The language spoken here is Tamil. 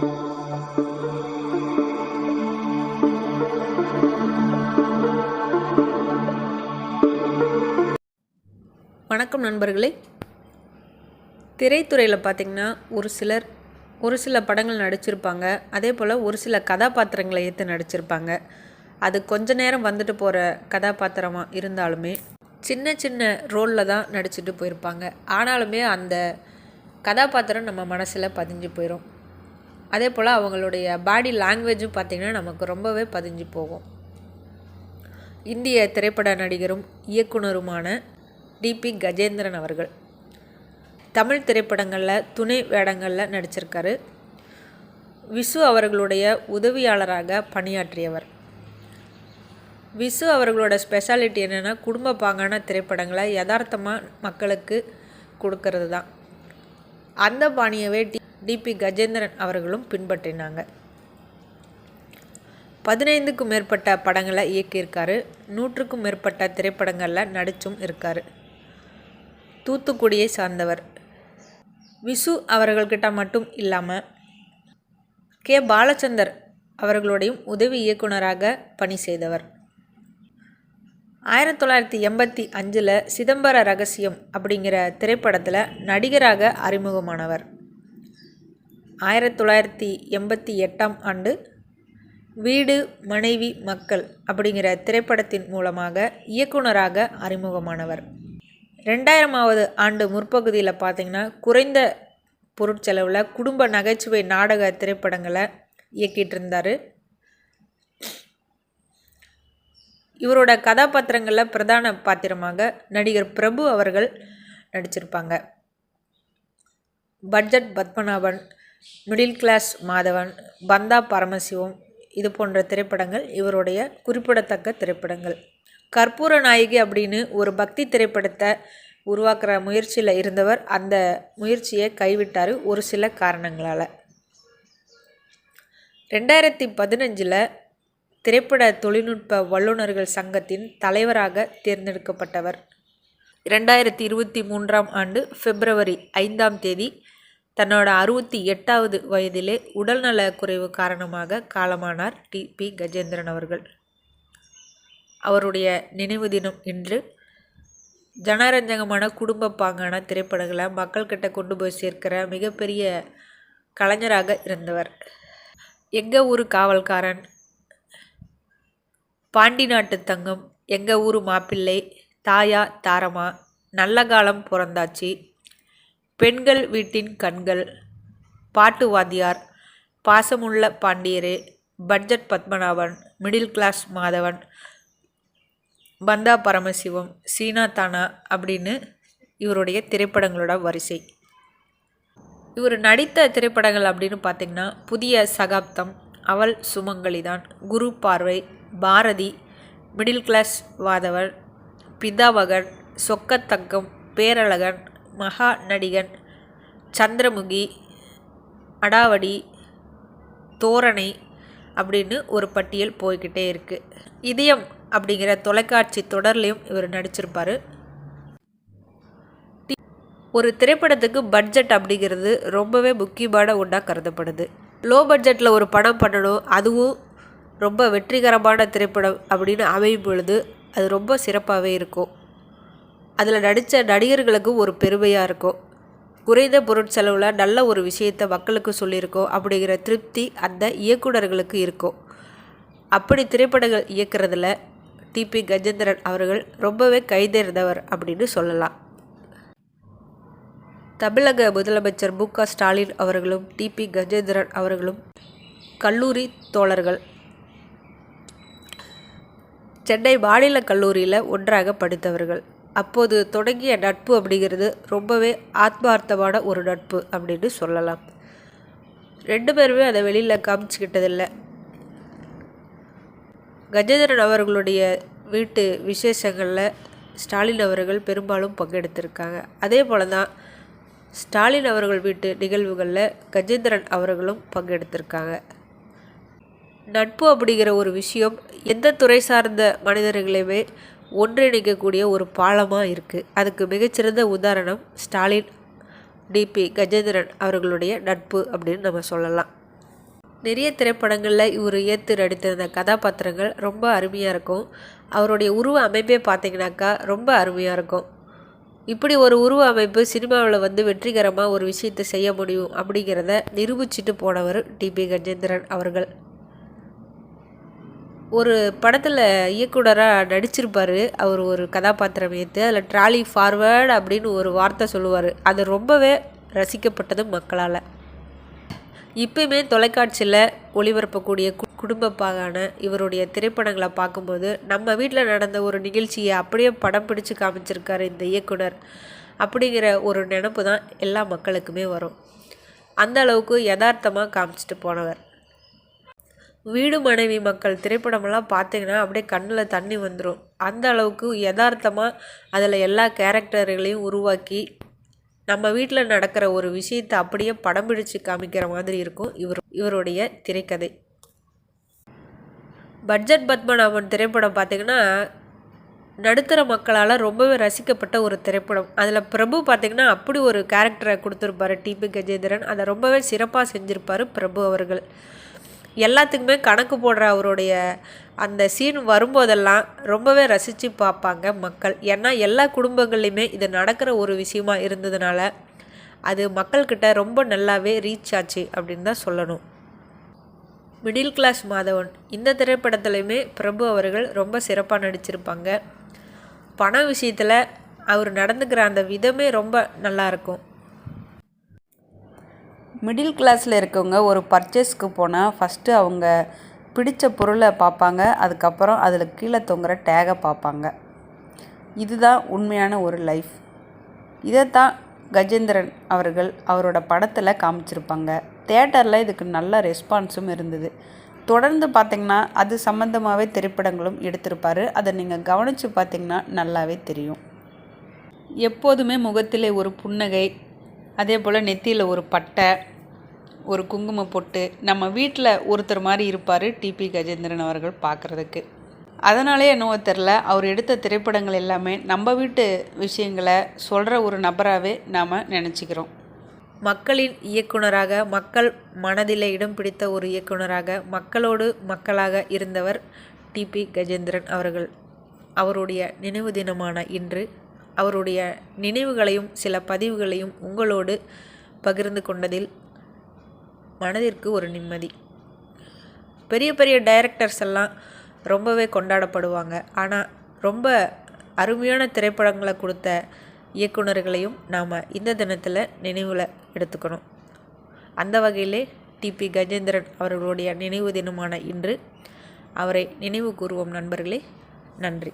வணக்கம் நண்பர்களே. திரைத்துறையில் பார்த்திங்கன்னா ஒரு சிலர் ஒரு சில படங்கள் நடிச்சிருப்பாங்க. அதே போல் ஒரு சில கதாபாத்திரங்களை ஏற்று நடிச்சிருப்பாங்க. அது கொஞ்ச நேரம் வந்துட்டு போகிற கதாபாத்திரமாக இருந்தாலுமே சின்ன சின்ன ரோலில் தான் நடிச்சுட்டு போயிருப்பாங்க. ஆனாலுமே அந்த கதாபாத்திரம் நம்ம மனசில் பதிஞ்சு போயிடும் அதே போல் அவங்களுடைய பாடி லாங்குவேஜும் பார்த்திங்கன்னா நமக்கு ரொம்பவே பதிஞ்சு போகும். இந்திய திரைப்பட நடிகரும் இயக்குனருமான டிபி கஜேந்திரன் அவர்கள் தமிழ் திரைப்படங்களில் துணை வேடங்களில் நடிச்சிருக்காரு. விசு அவர்களுடைய உதவியாளராக பணியாற்றியவர். விசு அவர்களோட ஸ்பெஷாலிட்டி என்னென்னா குடும்ப பாங்கான திரைப்படங்களை யதார்த்தமாக மக்களுக்கு கொடுக்கறது தான் அந்த பாணியவே டி டிபி கஜேந்திரன் அவர்களும் பின்பற்றினாங்க. பதினைந்துக்கும் மேற்பட்ட படங்களை இயக்கியிருக்காரு. நூற்றுக்கும் மேற்பட்ட திரைப்படங்களில் நடிச்சும் இருக்கார். தூத்துக்குடியை சார்ந்தவர். விசு அவர்கள்கிட்ட மட்டும் இல்லாமல் கே. பாலச்சந்தர் அவர்களுடையும் உதவி இயக்குனராக பணி செய்தவர். ஆயிரத்தி தொள்ளாயிரத்தி எண்பத்தி அஞ்சில் சிதம்பர ரகசியம் அப்படிங்கிற திரைப்படத்தில் நடிகராக அறிமுகமானவர். ஆயிரத்தி தொள்ளாயிரத்தி எண்பத்தி எட்டாம் ஆண்டு வீடு மனைவி மக்கள் அப்படிங்கிற திரைப்படத்தின் மூலமாக இயக்குனராக அறிமுகமானவர். ரெண்டாயிரமாவது ஆண்டு முற்பகுதியில் பார்த்திங்கன்னா குறைந்த பொருட்செலவில் குடும்ப நகைச்சுவை நாடக திரைப்படங்களை இயக்கிட்டு இருந்தார் இவரோட கதாபாத்திரங்களில் பிரதான பாத்திரமாக நடிகர் பிரபு அவர்கள் நடிச்சிருப்பாங்க. Budget Padmanabhan middle class Madhavan Bandha Paramasivam இது போன்ற திரைப்படங்கள் இவருடைய குறிப்பிடத்தக்க திரைப்படங்கள். கற்பூர நாயகி அப்படின்னு ஒரு பக்தி திரைப்படத்தை உருவாக்குற முயற்சியில் இருந்தவர் அந்த முயற்சியை கைவிட்டார் ஒரு சில காரணங்களால். ரெண்டாயிரத்தி பதினஞ்சில் திரைப்பட தொழில்நுட்ப வல்லுநர்கள் சங்கத்தின் தலைவராக தேர்ந்தெடுக்கப்பட்டவர். ரெண்டாயிரத்தி இருபத்தி மூன்றாம் ஆண்டு பிப்ரவரி ஐந்தாம் தேதி தன்னோட அறுபத்தி எட்டாவது வயதிலே உடல்நல குறைவு காரணமாக காலமானார் டி பி கஜேந்திரன் அவர்கள். அவருடைய நினைவு தினம் இன்று ஜனரஞ்சகமான குடும்ப பாங்கான திரைப்படங்களை மக்கள்கிட்ட கொண்டு போய் சேர்க்கிற மிகப்பெரிய கலைஞராக இருந்தவர். எங்கள் ஊர் காவல்காரன் பாண்டி நாட்டு தங்கம் எங்கள் ஊர் மாப்பிள்ளை தாயா தாரமா நல்ல காலம் பிறந்தாச்சு. பெண்கள் வீட்டின் கண்கள். Paattu Vaathiyar Paasamulla Pandiyare budget Padmanabhan middle class Madhavan Bandha Paramasivam சீனா தானா அப்படின்னு இவருடைய திரைப்படங்களோட வரிசை. இவர் நடித்த திரைப்படங்கள் அப்படின்னு பார்த்திங்கன்னா புதிய சகாப்தம் அவள் சுமங்கலிதான் குரு பார்வை பாரதி மிடில் கிளாஸ் வாதவன் பிதாவகன் சொக்கத்தங்கம் பேரழகன் மகா நடிகன் சந்திரமுகி அடாவடி தோரணை அப்படின்னு ஒரு பட்டியல் போய்கிட்டே இருக்குது இதயம் அப்படிங்கிற தொலைக்காட்சி தொடர்லேயும் இவர் நடிச்சிருப்பார். ஒரு திரைப்படத்துக்கு பட்ஜெட் அப்படிங்கிறது ரொம்பவே முக்கியமான ஒன்றாக கருதப்படுது. லோ பட்ஜெட்டில் ஒரு படம் பண்ணணும் அதுவும் ரொம்ப வெற்றிகரமான திரைப்படம் அப்படின்னு அமையும் பொழுது அது ரொம்ப சிறப்பாகவே இருக்கும். அதில் நடித்த நடிகர்களுக்கும் ஒரு பெருமையாக இருக்கும் குறைந்த பொருட்செலவில் நல்ல ஒரு விஷயத்தை மக்களுக்கு சொல்லியிருக்கோம் அப்படிங்கிற திருப்தி அந்த இயக்குநர்களுக்கு இருக்கும் அப்படி திரைப்படங்கள் இயக்கிறதுல டிபி கஜேந்திரன் அவர்கள் ரொம்பவே கைதேர்ந்தவர் அப்படின்னு சொல்லலாம். தமிழக முதலமைச்சர் மு. க. ஸ்டாலின் அவர்களும் டிபி கஜேந்திரன் அவர்களும் கல்லூரி தோழர்கள். சென்னை மாநில கல்லூரியில் ஒன்றாக படித்தவர்கள். அப்போது தொடங்கிய நட்பு அப்படிங்கிறது ரொம்பவே ஆத்மார்த்தமான ஒரு நட்பு அப்படின்னு சொல்லலாம். ரெண்டு பேருமே அதை வெளியில் காமிச்சிக்கிட்டதில்லை. கஜேந்திரன் அவர்களுடைய வீட்டு விசேஷங்களில் ஸ்டாலின் அவர்கள் பெரும்பாலும் பங்கெடுத்திருக்காங்க. அதே போல் தான் ஸ்டாலின் அவர்கள் வீட்டு நிகழ்வுகளில் கஜேந்திரன் அவர்களும் பங்கெடுத்திருக்காங்க. நட்பு அப்படிங்கிற ஒரு விஷயம் எந்த துறை சார்ந்த மனிதர்களையுமே ஒன்றிணைக்கக்கூடிய ஒரு பாலமாக இருக்குது அதுக்கு மிகச்சிறந்த உதாரணம் ஸ்டாலின் டிபி கஜேந்திரன் அவர்களுடைய நட்பு அப்படின்னு நம்ம சொல்லலாம். நிறைய திரைப்படங்களில் இவர் ஏற்று நடித்திருந்த கதாபாத்திரங்கள் ரொம்ப அருமையாக இருக்கும். அவருடைய உருவ அமைப்பே பார்த்தீங்கன்னாக்கா ரொம்ப அருமையாக இருக்கும். இப்படி ஒரு உருவ அமைப்பு சினிமாவில் வந்து வெற்றிகரமாக ஒரு விஷயத்தை செய்ய முடியும் அப்படிங்கிறத நிரூபிச்சிட்டு போனவர் டிபி கஜேந்திரன் அவர்கள். ஒரு படத்தில் இயக்குனராக நடிச்சிருப்பார். அவர் ஒரு கதாபாத்திரம் ஏற்று அதில் ட்ராலி ஃபார்வேர்டு அப்படின்னு ஒரு வார்த்தை சொல்லுவார். அது ரொம்பவே ரசிக்கப்பட்டது மக்களால். இப்பயுமே தொலைக்காட்சியில் ஒளிபரப்பக்கூடிய கு குடும்பப்பாகான இவருடைய திரைப்படங்களை பார்க்கும்போது நம்ம வீட்டில் நடந்த ஒரு நிகழ்ச்சியை அப்படியே படம் பிடிச்சு காமிச்சிருக்காரு இந்த இயக்குனர் அப்படிங்கிற ஒரு நினப்பு தான் எல்லா மக்களுக்குமே வரும். அந்த அளவுக்கு யதார்த்தமாக காமிச்சிட்டு போனவர். வீடு மனைவி மக்கள் திரைப்படமெல்லாம் பார்த்தீங்கன்னா அப்படியே கண்ணில் தண்ணி வந்துடும் அந்த அளவுக்கு யதார்த்தமாக அதில் எல்லா கேரக்டர்களையும் உருவாக்கி நம்ம வீட்டில் நடக்கிற ஒரு விஷயத்தை அப்படியே படம் பிடிச்சு காமிக்கிற மாதிரி இருக்கும் இவர் இவருடைய திரைக்கதை. பட்ஜெட் பத்மநாபன் திரைப்படம் பார்த்திங்கன்னா நடுத்தர மக்களால் ரொம்பவே ரசிக்கப்பட்ட ஒரு திரைப்படம். அதில் பிரபு பார்த்திங்கன்னா அப்படி ஒரு கேரக்டரை கொடுத்துருப்பாரு டிபி கஜேந்திரன். அதை ரொம்பவே சிறப்பாக செஞ்சுருப்பார் பிரபு அவர்கள். எல்லாத்துக்குமே கணக்கு போடுற அவருடைய அந்த சீன் வரும்போதெல்லாம் ரொம்பவே ரசித்து பார்ப்பாங்க மக்கள். ஏன்னா எல்லா குடும்பங்கள்லையுமே இது நடக்கிற ஒரு விஷயமா இருந்ததுனால அது மக்கள்கிட்ட ரொம்ப நல்லாவே ரீச் ஆச்சு அப்படின்னு தான் சொல்லணும். மிடில் கிளாஸ் மாதவன் இந்த திரைப்படத்துலையுமே பிரபு அவர்கள் ரொம்ப சிறப்பாக நடிச்சிருப்பாங்க. பண விஷயத்தில் அவர் நடந்துக்கிற அந்த விதமே ரொம்ப நல்லாயிருக்கும் மிடில் கிளாஸில் இருக்கவங்க ஒரு பர்ச்சேஸ்க்கு போனால் ஃபஸ்ட்டு அவங்க பிடித்த பொருளை பார்ப்பாங்க அதுக்கப்புறம் அதில் கீழே தொங்குற டேகை பார்ப்பாங்க. இதுதான் உண்மையான ஒரு லைஃப் இதைத்தான் கஜேந்திரன் அவர்கள் அவரோட படத்தில் காமிச்சிருப்பாங்க. தேட்டரில் இதுக்கு நல்ல ரெஸ்பான்ஸும் இருந்தது. தொடர்ந்து பார்த்திங்கன்னா அது சம்மந்தமாகவே திரைப்படங்களும் எடுத்திருப்பார். அதை நீங்கள் கவனித்து பார்த்திங்கன்னா நல்லாவே தெரியும். எப்போதுமே முகத்திலே ஒரு புன்னகை அதே போல் நெத்தியில் ஒரு பட்டை ஒரு குங்கும பொட்டு நம்ம வீட்டில் ஒருத்தர் மாதிரி இருப்பார் டிபி கஜேந்திரன் அவர்கள் பார்க்குறதுக்கு அதனாலே என்னவோ தெரில அவர் எடுத்த திரைப்படங்கள் எல்லாமே நம்ம வீட்டு விஷயங்களை சொல்கிற ஒரு நபராகவே நாம் நினச்சிக்கிறோம். மக்களின் இயக்குனராக மக்கள் மனதில் இடம் பிடித்த ஒரு இயக்குனராக மக்களோடு மக்களாக இருந்தவர் டிபி கஜேந்திரன் அவர்கள். அவருடைய நினைவு தினமான இன்று அவருடைய நினைவுகளையும் சில பதிவுகளையும் உங்களோடு பகிர்ந்து கொண்டதில் மனதிற்கு ஒரு நிம்மதி. பெரிய பெரிய டைரக்டர்ஸ் எல்லாம் ரொம்பவே கொண்டாடப்படுவாங்க. ஆனால் ரொம்ப அருமையான திரைப்படங்களை கொடுத்த இயக்குநர்களையும் நாம் இந்த தினத்தில் நினைவில் எடுத்துக்கணும். அந்த வகையிலே டிபி கஜேந்திரன் அவர்களுடைய நினைவு தினமான இன்று. அவரை நினைவு கூறுவோம் நண்பர்களே. நன்றி.